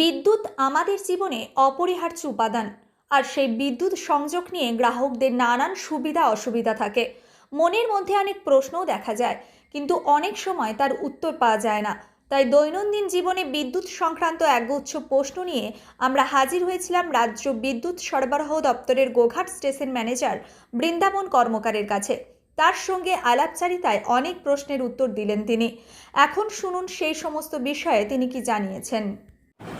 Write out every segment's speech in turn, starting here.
বিদ্যুৎ আমাদের জীবনে অপরিহার্য উপাদান। আর সেই বিদ্যুৎ সংযোগ নিয়ে গ্রাহকদের নানান সুবিধা অসুবিধা থাকে। মনের মধ্যে অনেক প্রশ্নও দেখা যায়, কিন্তু অনেক সময় তার উত্তর পাওয়া যায় না। তাই দৈনন্দিন জীবনে বিদ্যুৎ সংক্রান্ত একগুচ্ছ প্রশ্ন নিয়ে আমরা হাজির হয়েছিলাম রাজ্য বিদ্যুৎ সরবরাহ দপ্তরের গোঘাট স্টেশন ম্যানেজার বৃন্দাবন কর্মকারের কাছে। তার সঙ্গে আলাপচারিতায় অনেক প্রশ্নের উত্তর দিলেন তিনি। এখন শুনুন সেই সমস্ত বিষয়ে তিনি কি জানিয়েছেন।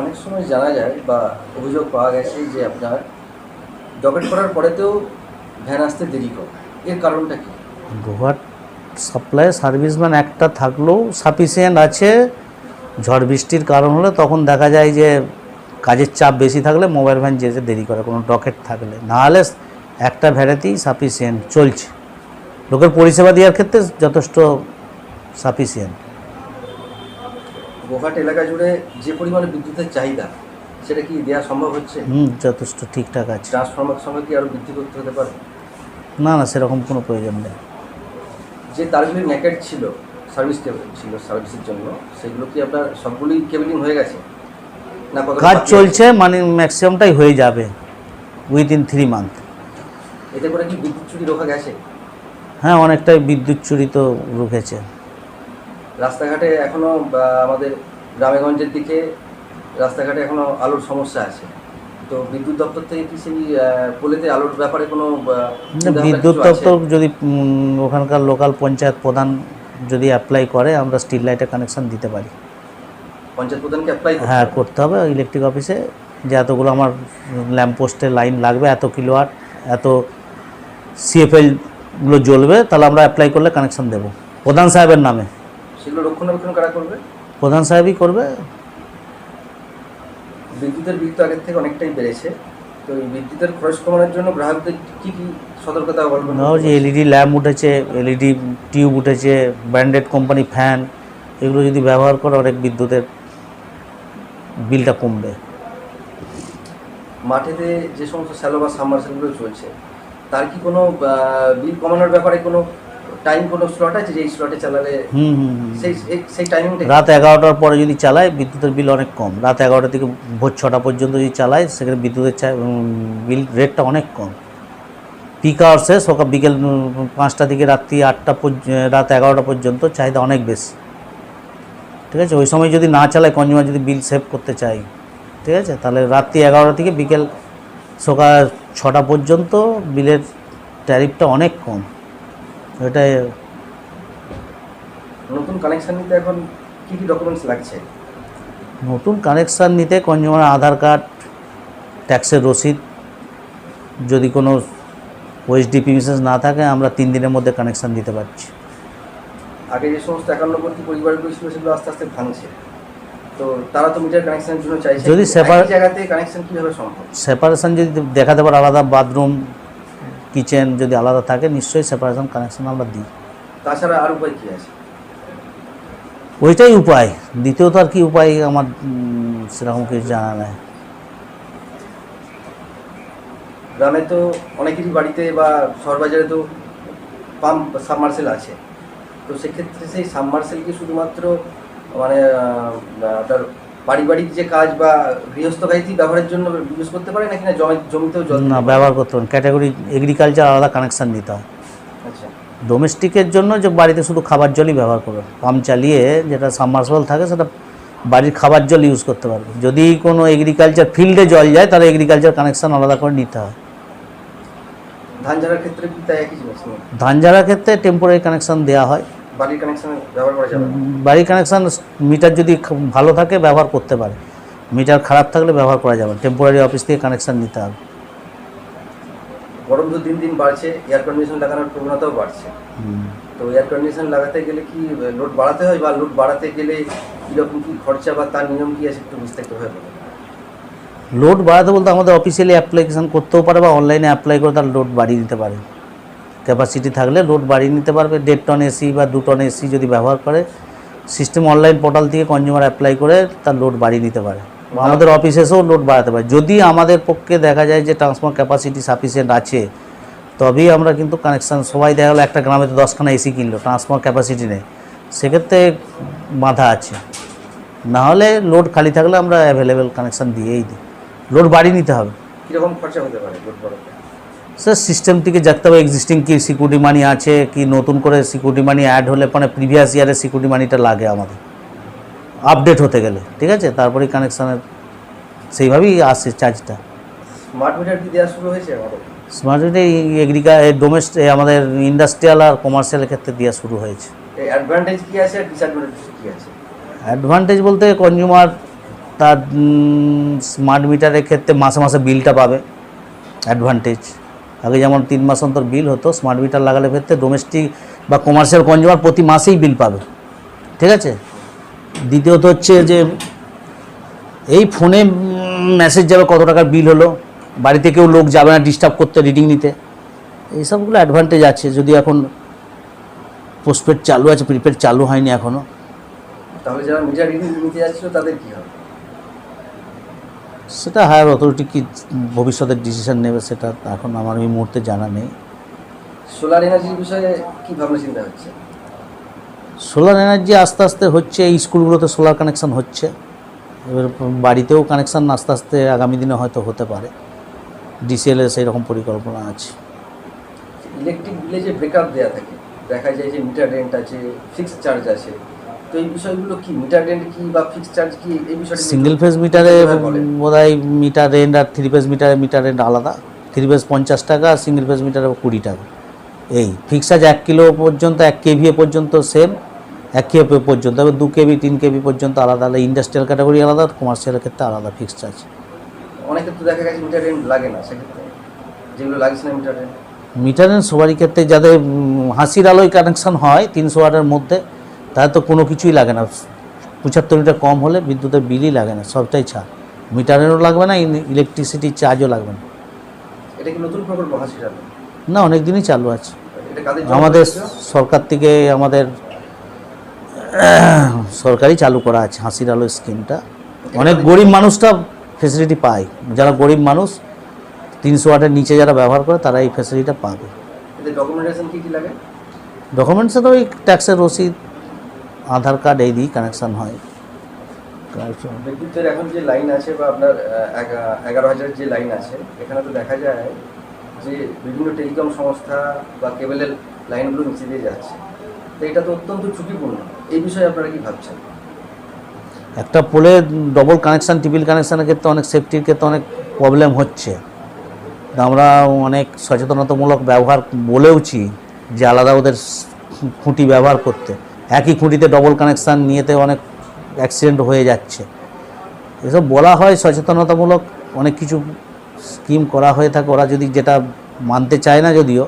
অনেক সময় জানা যায় বা অভিযোগ পাওয়া গেছে যে আপনার ডকেট করার পরেতেও ভ্যান আসতে দেরি করে। এর কারণটা কি? গোহাট সাপ্লাই সার্ভিসম্যান একটা থাকলেও সাফিসিয়েন্ট আছে। ঝড় বৃষ্টির কারণ হলে তখন দেখা যায় যে কাজের চাপ বেশি থাকলে মোবাইল ভ্যান যেতে দেরি করে, কোনো ডকেট থাকলে। নাহলে একটা ভ্যারাইতেই সাফিসিয়েন্ট চলছে। লোকের পরিষেবা দেওয়ার ক্ষেত্রে যথেষ্ট সাফিসিয়েন্ট। গোঘাট এলাকা জুড়ে যে পরিমাণে বিদ্যুতের চাহিদা সেটা কি দেওয়া সম্ভব হচ্ছে? হুম যথেষ্ট ঠিকঠাক আছে। ট্রান্সফর্মার সঙ্গে কি আরও বৃদ্ধি করতে হতে পারে? না না সেরকম কোনো প্রয়োজন নেই। যে তারগুলি ন্যাকেট ছিল সার্ভিস কেবল ছিল সার্ভিসের জন্য সেগুলো কি আপনার সবগুলোই কেবলিং হয়ে গেছে? না কাজ চলছে মানে ম্যাক্সিমামটাই হয়ে যাবে উইদিন থ্রি মান্থ এতে করে কি বিদ্যুৎ চুরি রোখা গেছে? হ্যাঁ অনেকটাই বিদ্যুৎ চুরি তো রুখেছে। রাস্তাঘাটে এখনও বা আমাদের গ্রামেগঞ্জের দিকে রাস্তাঘাটে এখনও আলোর সমস্যা আছে। তো বিদ্যুৎ দপ্তর থেকে কি সেই পোলেতে আলোর ব্যাপারে কোনো বিদ্যুৎ দপ্তর যদি ওখানকার লোকাল পঞ্চায়েত প্রধান যদি অ্যাপ্লাই করে আমরা স্ট্রিট লাইটের কানেকশন দিতে পারি। পঞ্চায়েত প্রধানকে অ্যাপ্লাই হ্যাঁ করতে হবে ইলেকট্রিক অফিসে যে এতগুলো আমার ল্যাম্প পোস্টে লাইন লাগবে এত কিলোয়াট এত সিএফএলগুলো জ্বলবে তাহলে আমরা অ্যাপ্লাই করলে কানেকশন দেবো। প্রধান সাহেবের নামে। সেগুলো রক্ষণাবেক্ষণ কারা করবে? প্রধান সাহেবই করবে। বিদ্যুতের বিল তো আগের থেকে অনেকটাই বেড়েছে। তো এই বিদ্যুতের খরচ কমানোর জন্য গ্রাহকদের কি কি সতর্কতা অবলম্বন ধরো যে এলইডি ল্যাম্প উঠেছে এলইডি টিউব উঠেছে ব্র্যান্ডেড কোম্পানি ফ্যান এগুলো যদি ব্যবহার করে অনেক বিদ্যুতের বিলটা কমবে। মাঠেতে যে সমস্ত স্যালো বা সাবমার্সেলগুলো চলছে তার কি কোনো বিল কমানোর ব্যাপারে কোনো টাইম কোনো স্লট আছে যে স্লটে চালালে হুম হুম হুম সেই সেই টাইমিংটা রাত এগারোটার পরে যদি চালায় বিদ্যুতের বিল অনেক কম। রাত এগারোটা থেকে ভোর ছটা পর্যন্ত যদি চালায় সেখানে বিদ্যুতের বিল রেটটা অনেক কম। পিক আওয়ার্সে সকাল বিকেল পাঁচটা থেকে রাত্রি আটটা রাত এগারোটা পর্যন্ত চাহিদা অনেক বেশি। ঠিক আছে? ওই সময় যদি না চালায় কনজিউমার যদি বিল সেভ করতে চাই ঠিক আছে? তাহলে রাত্রি এগারোটা থেকে বিকেল সকাল ছটা পর্যন্ত বিলের ট্যারিফটা অনেক কম। এটা নতুন কানেকশন নিতে এখন কি কি ডকুমেন্টস লাগছে? নতুন কানেকশান নিতে কনজিউমার আধার কার্ড ট্যাক্সের রসিদ যদি কোনো ওএসডি পিমিশন না থাকে আমরা তিন দিনের মধ্যে কানেকশান দিতে পারছি। আগে যে সমস্ত একান্নবর্তী পরিবারগুলো ছিল সেগুলো আস্তে আস্তে ভাঙছে। তো তারা তো মিটার কানেকশনের জন্য চাইছে। যদি একই জায়গাতে কানেকশন কীভাবে সম্ভব? সেপারেশন যদি দেখাতে পারে আলাদা বাথরুম কিচেন যদি আলাদা থাকে নিশ্চয়ই সেপারেশন কানেকশন আমরা দিই। তাছাড়া আর উপায় কি আছে? ওইটাই উপায়। দ্বিতীয়ত আর কি উপায় আমার সেরকম কিছু জানা নেই। গ্রামে তো অনেকেরই বাড়িতে বা শহর বাজারে তো পাম্প সাবমার্সেল আছে। তো সেক্ষেত্রে সেই সাবমার্সেল কি শুধুমাত্র মানে আপনার পারিবারিক যে কাজ বা গৃহস্থ কাজেই ব্যবহারের জন্য ইউজ করতে পারে নাকি না? জমি জমিতেও জল না ব্যবহার করতে পারেন ক্যাটাগরি এগ্রিকালচার আলাদা কানেকশান দিতে হয়। আচ্ছা। ডোমেস্টিকের জন্য যে বাড়িতে শুধু খাবার জলই ব্যবহার করবে। পাম্প চালিয়ে যেটা সাবমার্সিবল থাকে সেটা বাড়ির খাবার জল ইউজ করতে পারবে। যদি কোনো এগ্রিকালচার ফিল্ডে জল যায় তাহলে এগ্রিকালচার কানেকশন আলাদা করে নিতে হয়। ধান ঝাড়ার ক্ষেত্রে ধান ঝাড়ার ক্ষেত্রে টেম্পোরারি কানেকশন দেওয়া হয়। বাড়ির কানেকশন ব্যবহার করা যাবে বাড়ির কানেকশন মিটার যদি ভালো থাকে ব্যবহার করতে পারে। মিটার খারাপ থাকলে ব্যবহার করা যাবে টেম্পোরারি অফিস থেকে কানেকশন নিতে হবে। গরম তো দিন দিন বাড়ছে এয়ার কন্ডিশন লাগানোর প্রবণতাও বাড়ছে। হুম। তো এয়ার কন্ডিশন লাগাতে গেলে কি লোড বাড়াতে হয় বা লোড বাড়াতে গেলে কীরকম কি খরচা বা তার নিয়ম কি আছে একটু বিস্তারিতভাবে বলুন। লোড বাড়াতে বলতে আমাদের অফিসিয়ালি অ্যাপ্লিকেশন করতেও পারে বা অনলাইনে অ্যাপ্লাই করে তার লোড বাড়িয়ে দিতে পারে। ক্যাপাসিটি থাকলে লোড বাড়িয়ে নিতে পারবে। দেড় টন এসি বা দু টন এসি যদি ব্যবহার করে সিস্টেম অনলাইন পোর্টাল থেকে কনজিউমার অ্যাপ্লাই করে তার লোড বাড়িয়ে নিতে পারে। আমাদের অফিসে এসেও লোড বাড়াতে পারে। যদি আমাদের পক্ষে দেখা যায় যে ট্রান্সফার ক্যাপাসিটি সাফিসিয়েন্ট আছে তবেই আমরা কিন্তু কানেকশান সবাই দেখা গেলো একটা গ্রামে তো দশখানা এসি কিনলো ট্রান্সফার ক্যাপাসিটি নেই। সেক্ষেত্রে বাধা আছে। না হলে লোড খালি থাকলে আমরা অ্যাভেলেবেল কানেকশান দিয়েই দিই। লোড বাড়িয়ে নিতে হবে। কীরকম খরচা হতে পারে লোড বড়তে স্যার সিস্টেম থেকে দেখতে হবে এক্সিস্টিং কি সিকিউরিটি মানি আছে কি নতুন করে সিকিউরিটি মানি অ্যাড হলে মানে প্রিভিয়াস ইয়ারের সিকিউরিটি মানিটা লাগে আমাদের। আপডেট হতে গেলে ঠিক আছে? তারপরেই কানেকশানের সেইভাবেই আসে চার্জটা স্মার্ট মিটার কি দেওয়া শুরু হয়েছে আমাদের স্মার্ট মিটার এগ্রিকা ডোমেস্টিক আমাদের ইন্ডাস্ট্রিয়াল আর কমার্শিয়ালের ক্ষেত্রে দেওয়া শুরু হয়েছে। এই অ্যাডভান্টেজ কি আছে আর ডিসঅ্যাডভান্টেজ কি আছে? অ্যাডভান্টেজ বলতে কনজিউমার তার স্মার্ট মিটারের ক্ষেত্রে মাসে মাসে বিলটা পাবে। অ্যাডভান্টেজ আগে যেমন তিন মাস অন্তর বিল হতো স্মার্ট মিটার লাগালে ক্ষেত্রে ডোমেস্টিক বা কমার্শিয়াল কনজিউমার প্রতি মাসেই বিল পাবে। ঠিক আছে? দ্বিতীয়ত হচ্ছে যে, এই ফোনে মেসেজ যাবে কত টাকার বিল হলো, বাড়িতে কেউ লোক যাবে না ডিস্টার্ব করতে রিডিং নিতে। এইসবগুলো অ্যাডভান্টেজ আছে, যদি এখন পোস্টপেড চালু আছে প্রিপেড চালু হয়নি এখনও তাহলে যারা মিটার রিডিং নিতে যাচ্ছিল তাদের কি হবে? সেটা হায়ার অথরিটি কি ভবিষ্যতের ডিসিশন নেবে সেটা এখন আমার এই মুহূর্তে জানা নেই। সোলার এনার্জির বিষয়ে কি ভাবনা চিন্তা হচ্ছে? সোলার এনার্জি আস্তে আস্তে হচ্ছে এই স্কুলগুলোতে সোলার কানেকশন হচ্ছে। এবার বাড়িতেও কানেকশান আস্তে আস্তে আগামী দিনে হয়তো হতে পারে। ডিসিএলের সেই রকম পরিকল্পনা আছে। ইলেকট্রিক বিলে যে ব্রেকআপ দেওয়া থাকে দেখা যায় যে মিটার রেন্ট আছে ফিক্সড চার্জ আছে। তো এই বিষয়গুলো কি মিটার রেন্ট কি বা ফিক্সড চার্জ কি এই বিষয়টা সিঙ্গেল ফেজ মিটারে বোধহয় মিটার রেন্ট আর থ্রি ফেজ মিটারে মিটার রেন্ট আলাদা। থ্রি ফেজ পঞ্চাশ টাকা আর সিঙ্গেল ফেজ মিটারে কুড়ি টাকা। এই ফিক্স চার্জ এক কিলো পর্যন্ত এক কেভিএ পর্যন্ত সেম এক কেভি পর্যন্ত। এবার দু কেভি তিন কেভি পর্যন্ত আলাদা আলাদা ইন্ডাস্ট্রিয়াল ক্যাটাগরি আলাদা কমার্শিয়ালের ক্ষেত্রে আলাদা ফিক্স চার্জ অনেকে তো দেখা গেছে মিটার রেন্ট লাগে না সেক্ষেত্রে যেগুলো লাগছে না মিটার রেন্ট মিটারের সবারই ক্ষেত্রে যাদের হাসির আলোয় কানেকশন হয় তিনশো ওয়াটের মধ্যে তাদের তো কোনো কিছুই লাগে না। পঁচাত্তর মিটার কম হলে বিদ্যুতের বিলই লাগে না সবটাই ছাড়। মিটারেরও লাগবে না ইলেকট্রিসিটি চার্জও লাগবে না। এটা কি নতুন প্রকল্প না অনেক দিনই চালু আছে। আমাদের সরকার থেকে আমাদের সরকারই চালু করা আছে হাসির আলো স্কিমটা। অনেক গরিব মানুষটা ফেসিলিটি পায়। যারা গরিব মানুষ তিনশো ওয়াটের নিচে যারা ব্যবহার করে তারা এই ফেসিলিটিটা পাবে। ডকুমেন্টেশন কি কি লাগে? ডকুমেন্টসে তো ওই ট্যাক্সের রসিদ আধার কার্ড এই দিয়েই কানেকশান হয়। বিদ্যুতের এখন যে লাইন আছে বা আপনার এগারো হাজারের যে লাইন আছে এখানে তো দেখা যায় যে বিভিন্ন টেলিকম সংস্থা বা কেবলের লাইনগুলো নিচে দিয়ে যাচ্ছে। তো এটা তো অত্যন্ত ঝুঁকিপূর্ণ। এই বিষয়ে আপনারা কি ভাবছেন? একটা পোলে ডবল কানেকশান টিপিল কানেকশানের ক্ষেত্রে অনেক সেফটির ক্ষেত্রে অনেক প্রবলেম হচ্ছে। আমরা অনেক সচেতনতামূলক ব্যবহার বলেওছি যে আলাদা ওদের খুঁটি ব্যবহার করতে। একই খুঁটিতে ডবল কানেকশান নিয়েতে অনেক অ্যাক্সিডেন্ট হয়ে যাচ্ছে। এসব বলা হয় সচেতনতামূলক, অনেক কিছু স্কিম করা হয়ে থাকে। ওরা যদি যেটা মানতে চায় না যদিও,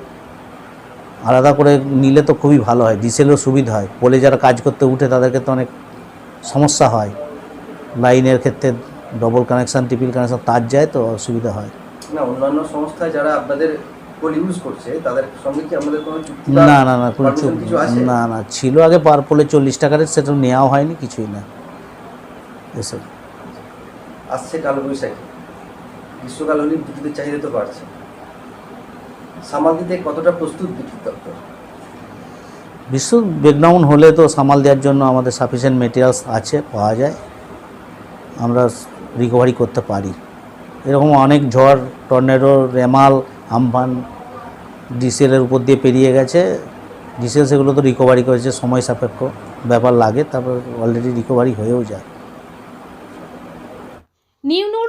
আলাদা করে নিলে তো খুবই ভালো হয়, ডিসেলও সুবিধা হয়। পোলে যারা কাজ করতে উঠে তাদেরকে তো অনেক সমস্যা হয়। লাইনের ক্ষেত্রে ডবল কানেকশান টিপিল কানেকশান তার যায় তো অসুবিধা হয়। না, অন্যান্য সংস্থা যারা আপনাদের চুক্তি না না না কোনো আছে? না না ছিল আগে পার পোলে চল্লিশ টাকার সেটা নেওয়া হয়নি কিছুই না। এসব আসছে কালবৈশাখী গ্রীষ্মকাল হলে বিদ্যুতের চাহিদা তো বাড়ছে। সামাল দিতে কতটা প্রস্তুত বিদ্যুৎ দপ্তর? বিশ্ব ব্রেকডাউন হলে তো সামাল দেওয়ার জন্য আমাদের সাফিসিয়েন্ট মেটেরিয়ালস আছে পাওয়া যায়। আমরা রিকভারি করতে পারি। এরকম অনেক ঝড় টর্নেডো রেমাল আমফান ডিসেলের উপর দিয়ে পেরিয়ে গেছে। ডিসেল সেগুলো তো রিকভারি করেছে, সময় সাপেক্ষ ব্যাপার লাগে, তারপর অলরেডি রিকভারি হয়েও যায়।